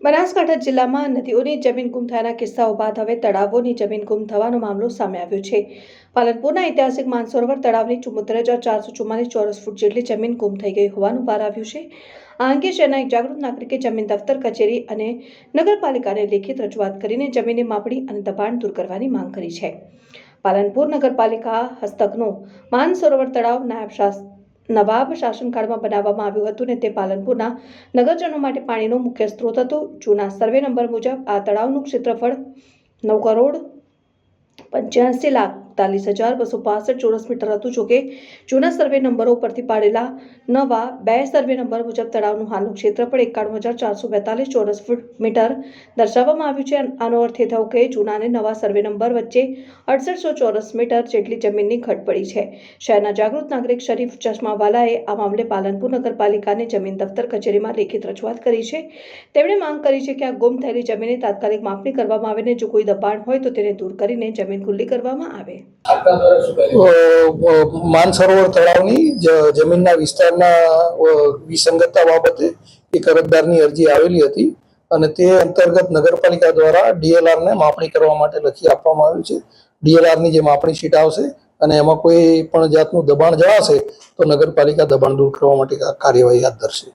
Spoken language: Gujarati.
બનાસકાંઠા જિલ્લામાં નદીઓની જમીન ગુમ થયાના કિસ્સાઓ બાદ હવે તળાવોની જમીન ગુમ થવાનો મામલો સામે આવ્યો છે. પાલનપુરના ઐતિહાસિક માનસરોવર તળાવની ચુમ્મોતેર હજાર ચારસો ચુમ્માલીસ ચોરસ ફૂટ જેટલી જમીન ગુમ થઈ ગઈ હોવાનું બહાર આવ્યું છે. આ અંગે શહેરના એક જાગૃત નાગરિકે જમીન દફતર, કચેરી અને નગરપાલિકાને લેખિત રજૂઆત કરીને જમીનની માપણી અને દબાણ દૂર કરવાની માંગ કરી છે. પાલનપુર નગરપાલિકા હસ્તકનું માનસરોવર તળાવ નાયબ શાસ નવાબ શાસનકાળમાં બનાવવામાં આવ્યું હતું ને તે પાલનપુરના નગરજનો માટે પાણીનો મુખ્ય સ્ત્રોત હતો. જૂના સર્વે નંબર મુજબ આ તળાવનું ક્ષેત્રફળ નવ કરોડ પંચ્યાસી લાખ એકતાલીસ હજાર બસો પાસઠ ચોરસ મીટર હતું, જોકે જૂના સર્વે નંબરો પરથી પાડેલા નવા બે સર્વે નંબર મુજબ તળાવનું હાલનું ક્ષેત્રફળ એકાણું હજાર ચારસો બેતાલીસ ચોરસ ફૂટ મીટર દર્શાવવામાં આવ્યું છે. આનો અર્થ એ થયો કે જૂના અને નવા સર્વે નંબર વચ્ચે અડસઠસો ચોરસ મીટર જેટલી જમીનની ઘટ પડી છે. શહેરના જાગૃત નાગરિક શરીફ ચશ્માવાલાએ આ મામલે પાલનપુર નગરપાલિકાને જમીન દફતર કચેરીમાં લેખિત રજૂઆત કરી છે. તેમણે માંગ કરી છે કે આ ગુમ થયેલી જમીનની તાત્કાલિક માપણી કરવામાં આવે ને જો કોઈ દબાણ હોય તો તેને દૂર કરીને જમીન ખુલ્લી કરવામાં આવે. માનસરોવર તળાવની જમીનના વિસ્તારના વિસંગતતા બાબતે એક અરજદારની અરજી આવેલી હતી અને તે અંતર્ગત નગરપાલિકા દ્વારા ડીએલઆરને માપણી કરવા માટે લખી આપવામાં આવ્યું છે. ડીએલઆરની જે માપણી શીટ આવશે અને એમાં કોઈ પણ જાતનું દબાણ જણાશે તો નગરપાલિકા દબાણ દૂર કરવા માટે કાર્યવાહી હાથ ધરશે.